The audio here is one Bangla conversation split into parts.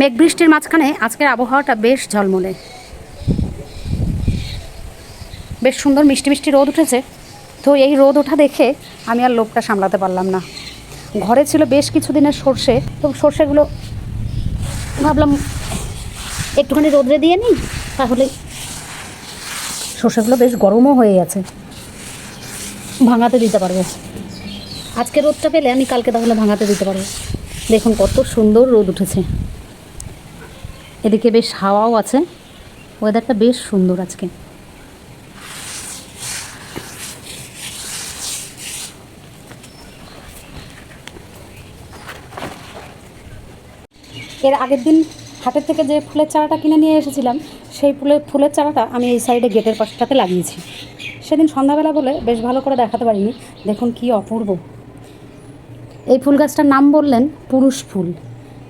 মেঘ বৃষ্টির মাঝখানে আজকের আবহাওয়াটা বেশ ঝলমলে। বেশ সুন্দর মিষ্টি মিষ্টি রোদ উঠেছে। তো এই রোদ ওঠা দেখে আমি আর লোভটা সামলাতে পারলাম না। ঘরে ছিল বেশ কিছু দিনের সর্ষে, তো সর্ষেগুলো ভাবলাম একটুখানি রোদরে দিয়ে নিই, তাহলে সর্ষেগুলো বেশ গরমও হয়ে গেছে। ভাঙাতে দিতে পারব। আজকে রোদটা পেলে আমি কালকে তাহলে ভাঙাতে দিতে পারব। দেখুন কত সুন্দর রোদ উঠেছে। এদিকে বেশ হাওয়াও আছে। ওয়েদারটা বেশ সুন্দর আজকে। এর আগের দিন হাটের থেকে যে ফুলের চারাটা কিনে নিয়ে এসেছিলাম, সেই ফুলের ফুলের চারাটা আমি এই সাইডে গেটের পাশটাতে লাগিয়েছি। সেদিন সন্ধ্যাবেলা বলে বেশ ভালো করে দেখাতে পারিনি। দেখুন কি অপূর্ব। এই ফুল গাছটার নাম বললেন পুরুষ ফুল।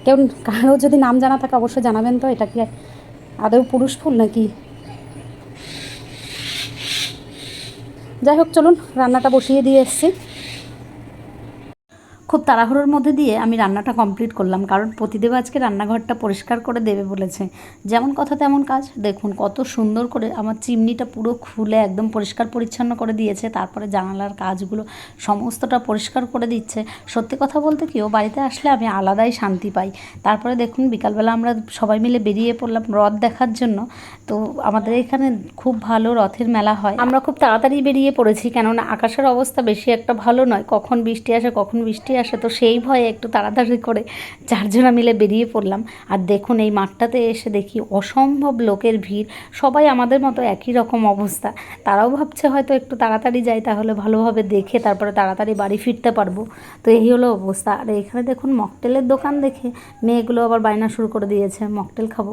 কেউ কারও যদি নাম জানা থাকে অবশ্যই জানাবেন তো, এটা কি আদৌ পুরুষ ফুল নাকি? যাই হোক, চলুন, রান্নাটা বসিয়ে দিয়ে এসছি। খুব তাড়াহুড়োর মধ্যে দিয়ে আমি রান্নাটা কমপ্লিট করলাম, কারণ প্রতিদেব আজকে রান্নাঘরটা পরিষ্কার করে দেবে বলেছে। যেমন কথা তেমন কাজ। দেখুন, কত সুন্দর করে আমার চিমনিটা পুরো খুলে একদম পরিষ্কার পরিচ্ছন্ন করে দিয়েছে, তারপরে জানালার কাজগুলো সমস্তটা পরিষ্কার করে দিচ্ছে। সত্যি কথা বলতে কি, ও বাড়িতে আসলে আমি আলাদাই শান্তি পাই। তারপরে দেখুন, বিকালবেলা আমরা সবাই মিলে বেরিয়ে পড়লাম রথ দেখার জন্য। তো আমাদের এখানে খুব ভালো রথের মেলা হয়। আমরা খুব তাড়াতাড়ি বেরিয়ে পড়েছি, কেননা আকাশের অবস্থা বেশি একটা ভালো নয়। কখন বৃষ্টি আসে, কখন বৃষ্টি আসে তো সেই ভয়ে একটু তাড়াতাড়ি করে চারজনা মিলে বেরিয়ে পড়লাম। আর দেখুন এই মাঠটাতে এসে দেখি অসম্ভব লোকের ভিড়। সবাই আমাদের মতো একই রকম অবস্থা। তারাও ভাবছে হয়তো একটু তাড়াতাড়ি যাই, তাহলে ভালোভাবে দেখে তারপরে তাড়াতাড়ি বাড়ি ফিরতে পারব। তো এই হলো অবস্থা। আর এখানে দেখুন মকটেলের দোকান দেখে মেয়েগুলো আবার বায়না শুরু করে দিয়েছে, মকটেল খাব।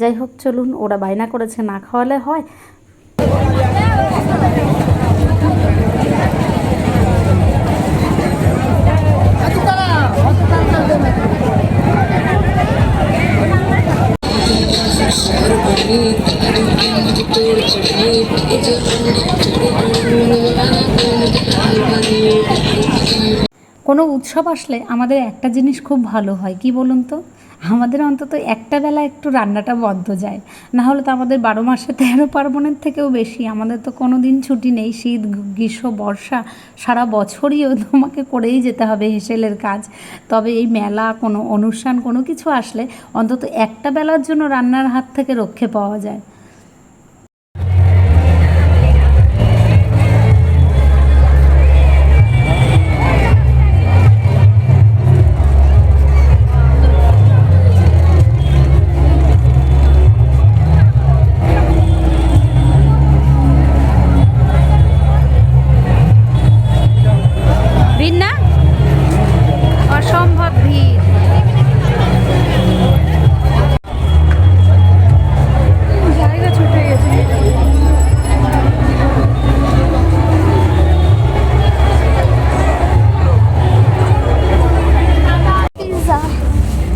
যাই হোক, চলুন, ওরা বায়না করেছে, না খাওয়ালে হয়। কোনো উৎসব আসলে আমাদের একটা জিনিস খুব ভালো হয়, কি বলুন তো? আমাদের অন্তত একটা বেলা একটু রান্নাটা বন্ধ যায়। না হলে তো আমাদের বারো মাসে তেরো পার্বণের থেকেও বেশি। আমাদের তো কোনো দিন ছুটি নেই। শীত গ্রীষ্ম, বর্ষা সারা বছরই তোমাকে করেই যেতে হবে হেসেলের কাজ। তবে এই মেলা, কোনো অনুষ্ঠান, কোনো কিছু আসলে অন্তত একটা বেলার জন্য রান্নার হাত থেকে রক্ষে পাওয়া যায়।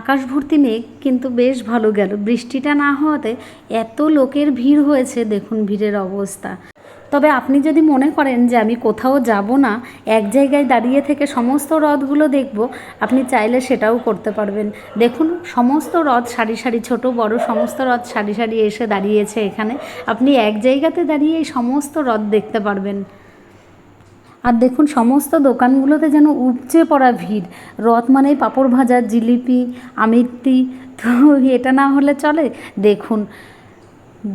আকাশ ভর্তি মেঘ কিন্তু বেশ ভালো গেল। বৃষ্টিটা না হওয়াতে এত লোকের ভিড় হয়েছে, দেখুন ভিড়ের অবস্থা। তবে আপনি যদি মনে করেন যে আমি কোথাও যাব না, এক জায়গায় দাঁড়িয়ে থেকে সমস্ত হ্রদগুলো দেখব, আপনি চাইলে সেটাও করতে পারবেন। দেখুন, সমস্ত হ্রদ সারি সারি, ছোট, বড়, সমস্ত হ্রদ সারি সারি এসে দাঁড়িয়েছে এখানে। আপনি এক জায়গাতে দাঁড়িয়ে এই সমস্ত হ্রদ দেখতে পারবেন। আর দেখুন, সমস্ত দোকানগুলোতে যেন উপচে পড়া ভিড়। রথ মানে পাঁপড় ভাজা, জিলিপি, আমিত্তি, তো এটা না হলে চলে? দেখুন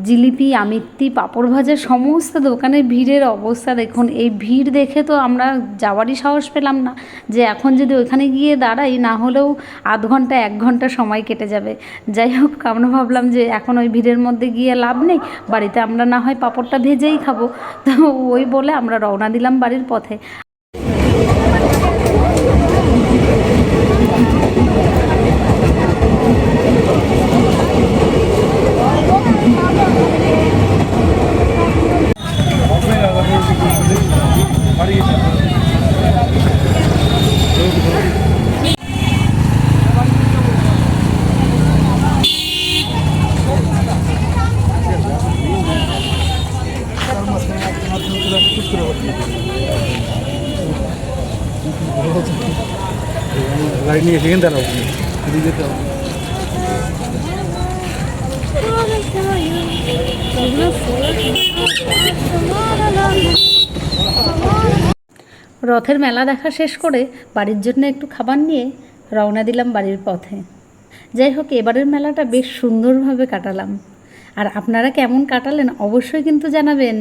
জিলিপি, আমিত্তি, পাঁপড় ভাজা, সমস্ত দোকানের ভিড়ের অবস্থা দেখুন। এই ভিড় দেখে তো আমরা যাওয়ারই সাহস পেলাম না যে এখন যদি ওইখানে গিয়ে দাঁড়াই, না হলেও আধ ঘণ্টা, এক ঘণ্টা সময় কেটে যাবে। যাই হোক, আমরা ভাবলাম যে এখন ওই ভিড়ের মধ্যে গিয়ে লাভ নেই, বাড়িতে আমরা না হয় পাঁপড়টা ভেজেই খাব। তো ওই বলে আমরা রওনা দিলাম বাড়ির পথে। গাড়ি নিয়ে সেখানে দাঁড়াও। যেতে হবে। রথের মেলা দেখা শেষ করে বাড়ির জন্য একটু খাবার নিয়ে রওনা দিলাম বাড়ির পথে। যাই হোক, এবারের মেলাটা বেশ সুন্দরভাবে কাটালাম। আর আপনারা কেমন কাটালেন অবশ্যই কিন্তু জানাবেন।